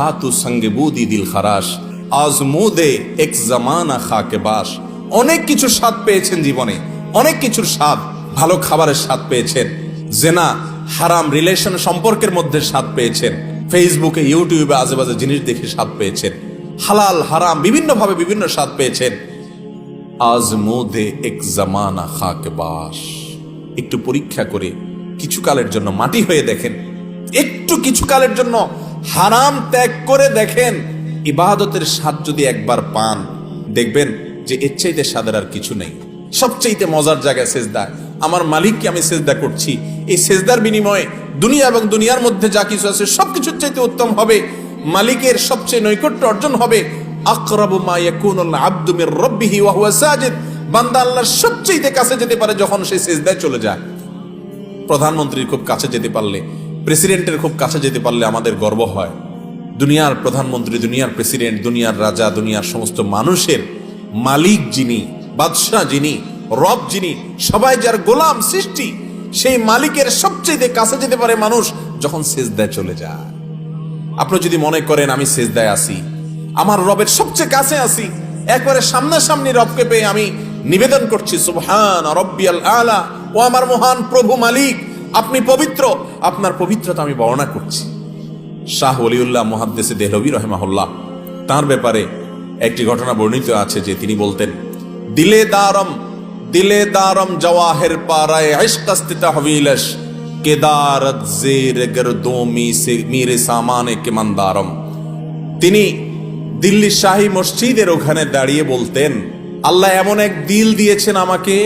হাতু সঙ্গে বুদি দিল খারাস আজ মোদে এক জামানা খাকে বাস। অনেক স্বাদ পেয়েছেন জীবনে। অনেক কিছুর স্বাদ, ভালো খাবারের স্বাদ পেয়েছেন। জেনা, হারাম রিলেশন সম্পর্কের মধ্যে স্বাদ পেয়েছেন। ফেসবুকে, ইউটিউবে আজেবাজে জিনিস দেখে স্বাদ পেয়েছেন। হালাল, হারাম বিভিন্ন ভাবে বিভিন্ন স্বাদ পেয়েছেন। আজ মোদে এক জামানা খাকে বাস। একটু পরীক্ষা করে কিছু কালের জন্য মাটি হয়ে দেখেন। একটু কিছু কালের জন্য হারাম ত্যাগ করে দেখেন, ইবাদতের স্বাদ যদি একবার পান, দেখবেন যে এর চাইতে স্বাদের আর কিছু নেই। সবচাইতে মজার জায়গায় সেজদা। আমার মালিককে আমি সেজদা করছি। এই সেজদার বিনিময়ে দুনিয়া এবং দুনিয়ার মধ্যে যা কিছু আছে, সবকিছুর চাইতে উত্তম হবে। মালিকের সবচেয়ে নৈকট্য অর্জন হবে আকরাবু মা ইয়াকুনুল আবদু মির রাব্বিহি ওয়া হুয়া সাজিদ। বান্দা আল্লাহর সবচেয়ে কাছে যেতে পারে যখন সে সিজদায় চলে যায়। প্রধানমন্ত্রীর খুব কাছে যেতে পারলে প্রেসিডেন্টের খুব কাছে যেতে পারলে আমাদের গর্ব হয়। দুনিয়ার প্রধানমন্ত্রী, দুনিয়ার প্রেসিডেন্ট, দুনিয়ার রাজা, দুনিয়ার সমস্ত মানুষের মালিক যিনি, বাদশাহ যিনি, রব যিনি, সবাই যার গোলাম সৃষ্টি, সেই মালিকের সবচেয়ে কাছে যেতে পারে মানুষ যখন সেজদায় চলে যায়। আপনি যদি মনে করেন, আমি সেজদায় আসি আমার রবের সবচেয়ে কাছে আসি একবারে সামনাসামনি রবকে পেয়ে আমি নিবেদন করছি রব্বিয়াল আলা, ও আমার মহান প্রভু মালিক আপনি পবিত্র, আপনার পবিত্রতা আমি বর্ণনা করছি। শাহ ওলিউল্লাহ মুহাদ্দেসে দেহলবি রহমাহুল্লাহ, তার ব্যাপারে একটি ঘটনা বর্ণিত আছে যে তিনি বলতেন, দিলে দারম দিলে দারম জওয়াহের পারায় ইশকাস্তিতা হবিলশ, কেদারত জের গরদোমি সে, মিরে সামানে কেমানদারম। তিনি দিল্লি শাহী মসজিদের ওখানে দাঁড়িয়ে বলতেন, আল্লাহ এমন এক দিল দিয়েছেন আমাকে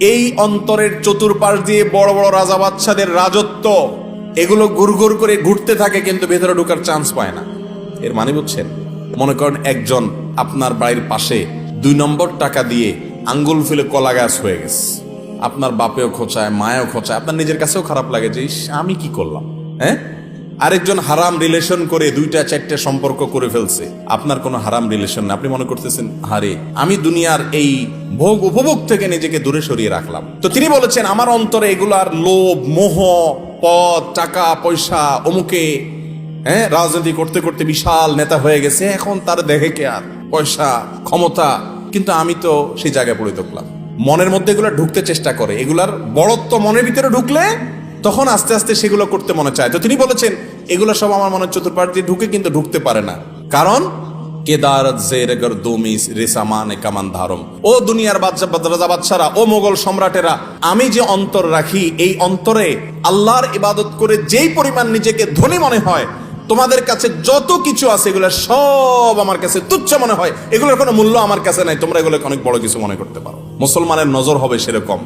এই অন্তরের চতুর্পাশ দিয়ে বড় বড় রাজা বাচ্চাদের রাজত্ব, এগুলো গুড়গুড় করে ঘুরতে থাকে কিন্তু ভেতরে ঢোকার চান্স পায় না। এর মানে বুঝছেন? মনে করেন একজন আপনার বাড়ির পাশে দুই নম্বর টাকা দিয়ে আঙ্গুল ফেলে কলা গাছ হয়ে গেছে। আপনার বাপেও খোঁচায়, মায়েও খোঁচায়, আপনার নিজের কাছেও খারাপ লাগে যে আমি কি করলাম? হ্যাঁ? আরেকজন হারাম রিলেশন করে দুইটা, চারটে সম্পর্ক করে ফেলছে। আপনার কোনো হারাম রিলেশন না আপনি মনে করতেছেন হারে আমি দুনিয়ার এই ভোগ উপভোগ থেকে নিজেকে দূরে সরিয়ে রাখলাম। তো তিনি বলেছেন, আমার অন্তরে এগুলার লোভ, মোহ, পদ, টাকা, পয়সা, অমুকে হ্যাঁ রাজনীতি করতে করতে বিশাল নেতা হয়ে গেছে। এখন তার দেখে কে আর? পয়সা, ক্ষমতা। কিন্তু আমি তো সেই জায়গায় পড়ে থাকলাম মনের মধ্যে এগুলো ঢুকতে চেষ্টা করে। এগুলার বড়ত্ব মনের ভিতরে ঢুকলে তখন আস্তে আস্তে সেগুলো করতে মনে চায়। তো তিনি বলেছেন, এগুলো সব আমার মনের চতুর্পাশ দিয়ে ঢুকে কিন্তু ঢুকতে পারে না। কারণ রেসামান সম্রাটেরা, আমি যে অন্তর রাখি, এই অন্তরে আল্লাহর ইবাদত করে যেই পরিমাণ নিজেকে ধনী মনে হয়, তোমাদের কাছে যত কিছু আছে এগুলো সব আমার কাছে তুচ্ছ মনে হয়। এগুলোর কোনো মূল্য আমার কাছে নাই, তোমরা এগুলোকে অনেক বড় কিছু মনে করতে পারো। মুসলমানের নজর হবে সেরকম।